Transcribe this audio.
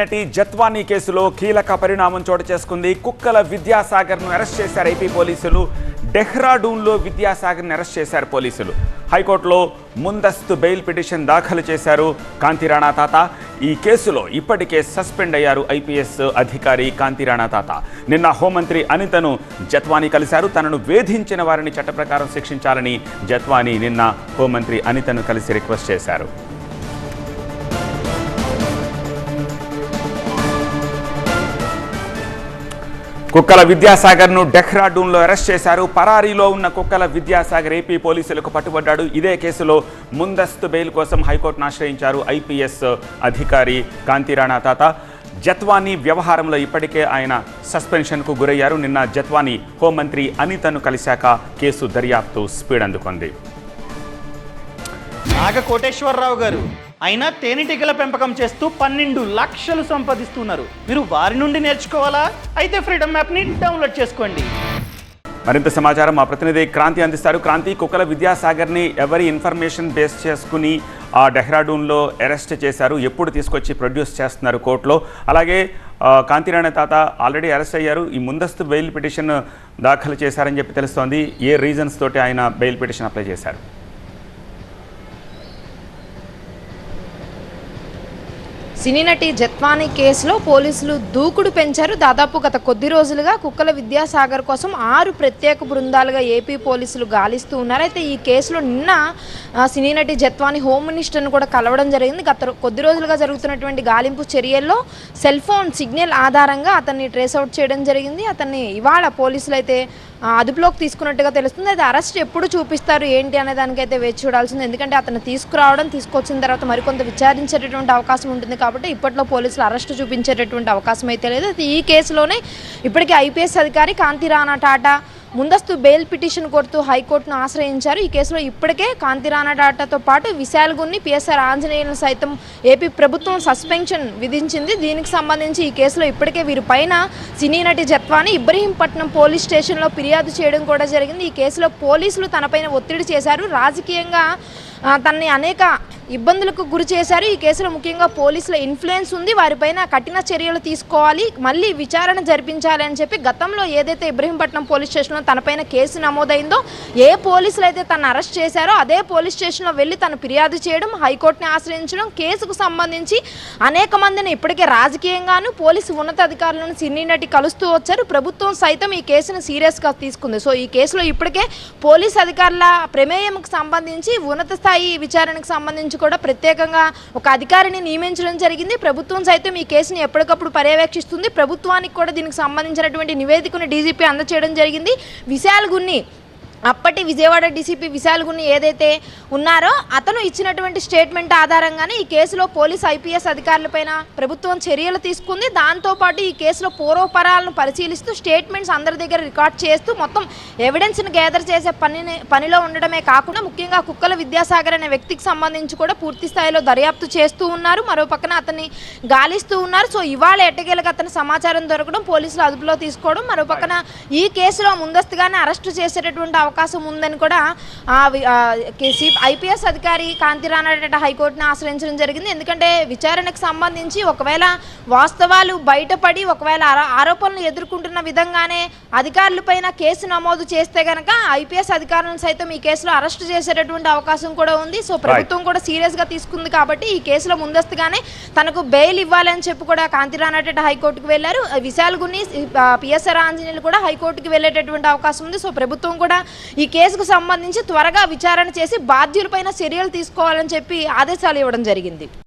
నటి జత్వానీ కేసులో కీలక పరిణామం చోటు చేసుకుంది. కుక్కల విద్యాసాగర్ను అరెస్ట్ చేశారు ఏపీ పోలీసులు. డెహ్రాడూన్లో విద్యాసాగర్ని అరెస్ట్ చేశారు పోలీసులు. హైకోర్టులో ముందస్తు బెయిల్ పిటిషన్ దాఖలు చేశారు కాంతిరాణా తాత. ఈ కేసులో ఇప్పటికే సస్పెండ్ అయ్యారు ఐపీఎస్ అధికారి కాంతిరాణా తాత. నిన్న హోంమంత్రి అనితను జత్వానీ కలిశారు. తనను వేధించిన వారిని చట్టప్రకారం శిక్షించాలని జత్వానీ నిన్న హోంమంత్రి అనితను కలిసి రిక్వెస్ట్ చేశారు. కుక్కల విద్యాసాగర్ను డెహ్రాడూన్లో అరెస్ట్ చేశారు. పరారీలో ఉన్న కుక్కల విద్యాసాగర్ ఏపీ పోలీసులకు పట్టుబడ్డాడు. ఇదే కేసులో ముందస్తు బెయిల్ కోసం హైకోర్టును ఆశ్రయించారు ఐపీఎస్ అధికారి కాంతిరాణా తాత. జత్వానీ వ్యవహారంలో ఇప్పటికే ఆయన సస్పెన్షన్కు గురయ్యారు. నిన్న జత్వానీ హోంమంత్రి అనితను కలిశాక కేసు దర్యాప్తు స్పీడ్ అందుకుంది. నాగ కోటేశ్వరరావు గారు అయినా తేనెటీగల పెంపకం చేస్తూ పన్నెండు లక్షలు సంపాదిస్తున్నారు. మీరు వారి నుండి నేర్చుకోవాలా? అయితే ఫ్రీడమ్ యాప్ని డౌన్లోడ్ చేసుకోండి. మరింత సమాచారం మా ప్రతినిధి క్రాంతి అందిస్తారు క్రాంతి కుక్కల విద్యాసాగర్ని ఎవరి ఇన్ఫర్మేషన్ బేస్ చేసుకుని ఆ డెహ్రాడూన్లో అరెస్ట్ చేశారు? ఎప్పుడు తీసుకొచ్చి ప్రొడ్యూస్ చేస్తున్నారు కోర్టులో? అలాగే ఆ, కాంతిరాణ తాత ఆల్రెడీ అరెస్ట్ అయ్యారు. ఈ ముందస్తు బెయిల్ పిటిషన్ దాఖలు చేశారని చెప్పి తెలుస్తోంది. ఏ రీజన్స్ తోటి ఆయన బెయిల్ పిటిషన్ అప్లై చేశారు? సినీ నటి జత్వానీ కేసులో పోలీసులు దూకుడు పెంచారు. దాదాపు గత కొద్ది రోజులుగా కుక్కల విద్యాసాగర్ కోసం ఆరు ప్రత్యేక బృందాలుగా ఏపీ పోలీసులు గాలిస్తూ ఉన్నారు. అయితే ఈ కేసులో నిన్న సినీ నటి జత్వానీ హోమ్ మినిస్టర్ను కూడా కలవడం జరిగింది. గత కొద్ది రోజులుగా జరుగుతున్నటువంటి గాలింపు చర్యల్లో సెల్ ఫోన్ సిగ్నల్ ఆధారంగా అతన్ని ట్రేస్ అవుట్ చేయడం జరిగింది. అతన్ని ఇవాళ పోలీసులు అయితే అదుపులోకి తీసుకున్నట్టుగా తెలుస్తుంది. అయితే అరెస్ట్ ఎప్పుడు చూపిస్తారు? ఏంటి అనే దానికైతే వేచి చూడాల్సింది. ఎందుకంటే అతను తీసుకురావడం తీసుకొచ్చిన తర్వాత మరికొంత విచారించేటటువంటి అవకాశం ఉంటుంది కాబట్టి ఇప్పట్లో పోలీసులు అరెస్ట్ చూపించేటటువంటి అవకాశం అయితే లేదు. ఈ కేసులోనే ఇప్పటికే ఐపీఎస్ అధికారి కాంతి రాణా టాటా ముందస్తు బెయిల్ పిటిషన్ కోరుతూ హైకోర్టును ఆశ్రయించారు. ఈ కేసులో ఇప్పటికే కాంతిరాణా డాటాతో పాటు విశాల్ గున్ని పిఎస్ఆర్ ఆంజనేయులను సైతం ఏపీ ప్రభుత్వం సస్పెన్షన్ విధించింది. దీనికి సంబంధించి ఈ కేసులో ఇప్పటికే వీరి పైన సినీ నటి జత్వాని ఇబ్రహీంపట్నం పోలీస్ స్టేషన్లో ఫిర్యాదు చేయడం కూడా జరిగింది. ఈ కేసులో పోలీసులు తనపైన ఒత్తిడి చేశారు. రాజకీయంగా తనని అనేక ఇబ్బందులకు గురి చేశారు. ఈ కేసులో ముఖ్యంగా పోలీసుల ఇన్ఫ్లుయెన్స్ ఉంది. వారిపైన కఠిన చర్యలు తీసుకోవాలి. మళ్ళీ విచారణ జరిపించాలి అని చెప్పి గతంలో ఏదైతే ఇబ్రహీంపట్నం పోలీస్ స్టేషన్లో తనపైన కేసు నమోదైందో ఏ పోలీసులు అయితే తను అరెస్ట్ చేశారో అదే పోలీస్ స్టేషన్లో వెళ్ళి తను ఫిర్యాదు చేయడం హైకోర్టుని ఆశ్రయించడం కేసుకు సంబంధించి అనేక మందిని ఇప్పటికే రాజకీయంగాను పోలీసు ఉన్నతాధికారులను సినీ నటి కలుస్తూ వచ్చారు. ప్రభుత్వం సైతం ఈ కేసును సీరియస్గా తీసుకుంది. సో ఈ కేసులో ఇప్పటికే పోలీస్ అధికారుల ప్రమేయంకు సంబంధించి ఉన్నత స్థాయి విచారణకు సంబంధించి కూడా ప్రత్యేకంగా ఒక అధికారిని నియమించడం జరిగింది. ప్రభుత్వం సైతం ఈ కేసుని ఎప్పటికప్పుడు పర్యవేక్షిస్తుంది. ప్రభుత్వానికి కూడా దీనికి సంబంధించినటువంటి నివేదికను డీజీపీ అందచేయడం జరిగింది. విశాల్ గున్ని అప్పటి విజయవాడ డీసీపీ విశాల్ గుని ఏదైతే ఉన్నారో అతను ఇచ్చినటువంటి స్టేట్మెంట్ ఆధారంగానే ఈ కేసులో పోలీస్ ఐపీఎస్ అధికారులపైన ప్రభుత్వం చర్యలు తీసుకుంది. దాంతోపాటు ఈ కేసులో పూర్వపరాలను పరిశీలిస్తూ స్టేట్మెంట్స్ అందరి దగ్గర రికార్డ్ చేస్తూ మొత్తం ఎవిడెన్స్ని గ్యాదర్ చేసే పనిని పనిలో ఉండడమే కాకుండా ముఖ్యంగా కుక్కల విద్యాసాగర్ అనే వ్యక్తికి సంబంధించి కూడా పూర్తి స్థాయిలో దర్యాప్తు చేస్తూ ఉన్నారు. మరో పక్కన అతన్ని గాలిస్తూ ఉన్నారు. సో ఇవాళ ఎట్టగేలకు అతని సమాచారం దొరకడం పోలీసులు అదుపులో తీసుకోవడం మరో పక్కన ఈ కేసులో ముందస్తుగానే అరెస్టు చేసేటటువంటి అవకాశం ఉందని కూడా ఐపీఎస్ అధికారి కాంతిరాణాడట హైకోర్టును ఆశ్రయించడం జరిగింది. ఎందుకంటే విచారణకు సంబంధించి ఒకవేళ వాస్తవాలు బయటపడి ఒకవేళ ఆరో- ఆరోపణలు ఎదుర్కొంటున్న విధంగానే అధికారులపైన కేసు నమోదు చేస్తే గనక ఐపీఎస్ అధికారులను సైతం ఈ కేసులో అరెస్ట్ చేసేటటువంటి అవకాశం కూడా ఉంది. సో ప్రభుత్వం కూడా సీరియస్గా తీసుకుంది కాబట్టి ఈ కేసులో ముందస్తుగానే తనకు బెయిల్ ఇవ్వాలని చెప్పి కూడా కాంతిరాణాటెట హైకోర్టుకు వెళ్ళారు విశాల్ గున్ని పిఎస్ఆర్ ఆంజనేయులు కూడా హైకోర్టుకు వెళ్ళేటటువంటి అవకాశం ఉంది. సో ప్రభుత్వం కూడా ఈ కేసుకు సంబంధించి త్వరగా విచారణ చేసి బాధ్యులపైన చర్యలు తీసుకోవాలని చెప్పి ఆదేశాలు ఇవ్వడం జరిగింది.